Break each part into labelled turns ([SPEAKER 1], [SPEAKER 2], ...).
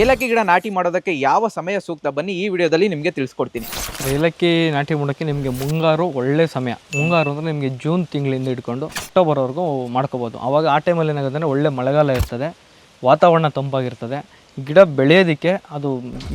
[SPEAKER 1] ಏಲಕ್ಕಿ ಗಿಡ ನಾಟಿ ಮಾಡೋದಕ್ಕೆ ಯಾವ ಸಮಯ ಸೂಕ್ತ? ಬನ್ನಿ ಈ ವಿಡಿಯೋದಲ್ಲಿ ನಿಮಗೆ ತಿಳಿಸ್ಕೊಡ್ತೀನಿ.
[SPEAKER 2] ಏಲಕ್ಕಿ ನಾಟಿ ಮಾಡೋಕ್ಕೆ ನಿಮಗೆ ಮುಂಗಾರು ಒಳ್ಳೆ ಸಮಯ. ಮುಂಗಾರು ಅಂದರೆ ನಿಮಗೆ ಜೂನ್ ತಿಂಗಳಿಂದ ಇಟ್ಕೊಂಡು ಅಕ್ಟೋಬರ್ವರೆಗೂ ಮಾಡ್ಕೋಬೋದು. ಆವಾಗ ಆ ಟೈಮಲ್ಲಿ ಏನಾಗುತ್ತೆ ಒಳ್ಳೆ ಮಳೆಗಾಲ ಇರ್ತದೆ, ವಾತಾವರಣ ತಂಪಾಗಿರ್ತದೆ. ಗಿಡ ಬೆಳೆಯೋದಕ್ಕೆ ಅದು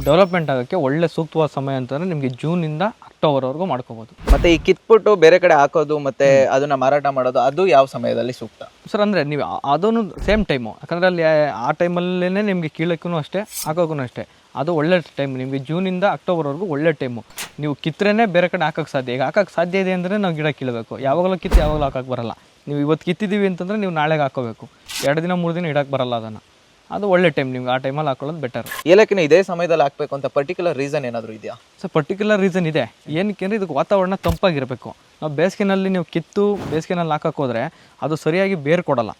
[SPEAKER 2] ಡೆವಲಪ್ಮೆಂಟ್ ಆಗೋಕ್ಕೆ ಒಳ್ಳೆ ಸೂಕ್ತವಾದ ಸಮಯ ಅಂತಂದರೆ ನಿಮಗೆ ಜೂನಿಂದ ಅಕ್ಟೋಬರ್ವರೆಗೂ ಮಾಡ್ಕೋಬೋದು.
[SPEAKER 1] ಮತ್ತೆ ಈ ಕಿತ್ಬಿಟ್ಟು ಬೇರೆ ಕಡೆ ಹಾಕೋದು ಮತ್ತೆ ಅದನ್ನ ಮಾರಾಟ ಮಾಡೋದು ಅದು ಯಾವ ಸಮಯದಲ್ಲಿ ಸೂಕ್ತ?
[SPEAKER 2] ಸರ್ ಅಂದರೆ ನೀವು ಅದನ್ನು ಸೇಮ್ ಟೈಮು ಯಾಕಂದರೆ ಅಲ್ಲಿ ಆ ಟೈಮಲ್ಲೇ ನಿಮಗೆ ಕೀಳಕ್ಕೂ ಅಷ್ಟೇ ಹಾಕೋಕ್ಕೂ ಅಷ್ಟೇ. ಅದು ಒಳ್ಳೆ ಟೈಮ್ ನಿಮಗೆ ಜೂನಿಂದ ಅಕ್ಟೋಬರ್ವರೆಗೂ ಒಳ್ಳೆ ಟೈಮು ನೀವು ಕಿತ್ತರೆ ಬೇರೆ ಕಡೆ ಹಾಕೋಕ್ಕೆ ಸಾಧ್ಯ ಈಗ ಹಾಕೋಕ್ಕೆ ಸಾಧ್ಯ ಇದೆ ಅಂದರೆ ನಾವು ಗಿಡ ಕೀಳಬೇಕು. ಯಾವಾಗಲೂ ಕಿತ್ತು ಯಾವಾಗಲೂ ಹಾಕೋಕ್ಕೆ ಬರಲ್ಲ. ನೀವು ಇವತ್ತು ಕಿತ್ತಿದ್ದೀವಿ ಅಂತಂದರೆ ನೀವು ನಾಳೆಗೆ ಹಾಕೋಬೇಕು. ಎರಡು ದಿನ ಮೂರು ದಿನ ಇಡೋಕ್ಕೆ ಬರಲ್ಲ ಅದನ್ನು. ಅದು ಒಳ್ಳೆ ಟೈಮ್ ನಿಮ್ಗೆ. ಆ ಟೈಮಲ್ಲಿ ಹಾಕೊಳ್ಳೋದು ಬೆಟರ್
[SPEAKER 1] ಏಲಕ್ಕಿನ ಇದೇ ಸಮಯದಲ್ಲಿ ಹಾಕಬೇಕು ಅಂತ ಪರ್ಟಿಕ್ಯುಲರ್ ರೀಸನ್ ಏನಾದರೂ ಇದೆಯಾ?
[SPEAKER 2] ಸೊ ಪರ್ಟಿಕ್ಯುಲರ್ ರೀಸನ್ ಇದೆ. ಏನಕ್ಕೆ ಅಂದರೆ ಇದಕ್ಕೆ ವಾತಾವರಣ ತಂಪಾಗಿರಬೇಕು. ನಾವು ಬೇಸಿಗೆನಲ್ಲಿ ನೀವು ಕಿತ್ತು ಬೇಸಿಗೆನಲ್ಲಿ ಹಾಕೋಕ್ಕೋದ್ರೆ ಅದು ಸರಿಯಾಗಿ ಬೇರು ಕೊಡಲ್ಲ.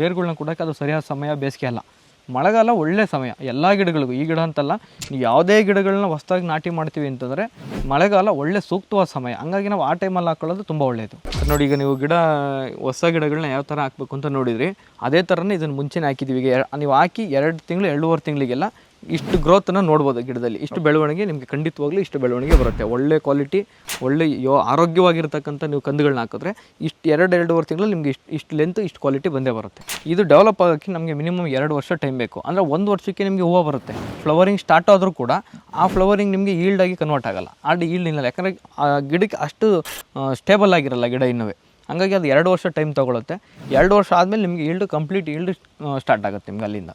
[SPEAKER 2] ಬೇರುಗಳನ್ನ ಕೊಡೋಕ್ಕೆ ಅದು ಸರಿಯಾದ ಸಮಯ ಬೇಸಿಗೆ ಅಲ್ಲ. ಮಳೆಗಾಲ ಒಳ್ಳೆ ಸಮಯ. ಎಲ್ಲ ಗಿಡಗಳಿಗೂ, ಈ ಗಿಡ ಅಂತಲ್ಲ, ನೀವು ಯಾವುದೇ ಗಿಡಗಳನ್ನ ಹೊಸದಾಗಿ ನಾಟಿ ಮಾಡ್ತೀವಿ ಅಂತಂದರೆ ಮಳೆಗಾಲ ಒಳ್ಳೆ ಸೂಕ್ತವಾದ ಸಮಯ. ಹಂಗಾಗಿ ನಾವು ಆ ಟೈಮಲ್ಲಿ ಹಾಕೊಳ್ಳೋದು ತುಂಬ ಒಳ್ಳೆಯದು. ನೋಡಿ, ಈಗ ನೀವು ಗಿಡ, ಹೊಸ ಗಿಡಗಳನ್ನ ಯಾವ ಥರ ಹಾಕಬೇಕು ಅಂತ ನೋಡಿದ್ರಿ, ಅದೇ ಥರನೇ ಇದನ್ನು ಮುಂಚೆನೇ ಹಾಕಿದ್ದೀವಿ. ಈಗ ನೀವು ಹಾಕಿ ಎರಡು ತಿಂಗಳು, ಎರಡೂವರೆ ತಿಂಗಳಿಗೆಲ್ಲ ಇಷ್ಟು ಗ್ರೋತನ್ನು ನೋಡ್ಬೋದು ಗಿಡದಲ್ಲಿ. ಇಷ್ಟು ಬೆಳವಣಿಗೆ ನಿಮಗೆ ಖಂಡಿತವಾಗ್ಲೂ ಇಷ್ಟು ಬೆಳವಣಿಗೆ ಬರುತ್ತೆ. ಒಳ್ಳೆ ಕ್ವಾಲಿಟಿ ಒಳ್ಳೆ ಯೋ ಆರೋಗ್ಯವಾಗಿರ್ತಕ್ಕಂಥ ನೀವು ಕಂದುಗಳನ್ನ ಹಾಕಿದ್ರೆ ಇಷ್ಟು ಎರಡು ಎರಡೂವರೆ ತಿಂಗಳು ನಿಮಗೆ ಇಷ್ಟು ಇಷ್ಟು ಲೆಂತ್ ಇಷ್ಟು ಕ್ವಾಲಿಟಿ ಬಂದೇ ಬರುತ್ತೆ. ಇದು ಡೆವಲಪ್ ಆಗೋಕ್ಕೆ ನಮಗೆ ಮಿನಿಮಮ್ ಎರಡು ವರ್ಷ ಟೈಮ್ ಬೇಕು. ಅಂದರೆ ಒಂದು ವರ್ಷಕ್ಕೆ ನಿಮಗೆ ಹೂವು ಬರುತ್ತೆ. ಫ್ಲವರಿಂಗ್ ಸ್ಟಾರ್ಟ್ ಆದರೂ ಕೂಡ ಆ ಫ್ಲವರಿಂಗ್ ನಿಮಗೆ ಈಲ್ಡ್ ಆಗಿ ಕನ್ವರ್ಟ್ ಆಗಲ್ಲ. ಆ ಈಲ್ಡ್ ಇಲ್ಲ ಯಾಕಂದರೆ ಆ ಗಿಡಕ್ಕೆ ಅಷ್ಟು ಸ್ಟೇಬಲ್ ಆಗಿರಲ್ಲ ಗಿಡ ಇನ್ನೂ ಹಂಗಾಗಿ ಅದು ಎರಡು ವರ್ಷ ಟೈಮ್ ತೊಗೊಳುತ್ತೆ. ಎರಡು ವರ್ಷ ಆದಮೇಲೆ ನಿಮಗೆ ಈಲ್ಡ್ ಕಂಪ್ಲೀಟ್ ಈಲ್ಡ್ ಸ್ಟಾರ್ಟ್ ಆಗುತ್ತೆ ನಿಮ್ಗೆ ಅಲ್ಲಿಂದ.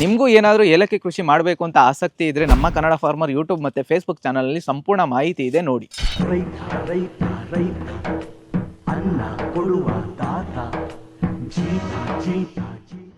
[SPEAKER 1] ನಿಮಗೂ ಏನಾದರೂ ಏಲಕ್ಕಿ ಕೃಷಿ ಮಾಡಬೇಕು ಅಂತ ಆಸಕ್ತಿ ಇದ್ದರೆ ನಮ್ಮ ಕನ್ನಡ ಫಾರ್ಮರ್ ಯೂಟ್ಯೂಬ್ ಮತ್ತು ಫೇಸ್ಬುಕ್ ಚಾನಲಲ್ಲಿ ಸಂಪೂರ್ಣ ಮಾಹಿತಿ ಇದೆ ನೋಡಿ.
[SPEAKER 3] ರೈತ ರೈತ ರೈತ, ಅನ್ನ ಕೊಡುವ ತಾತ ಜೀತ ಜೀತ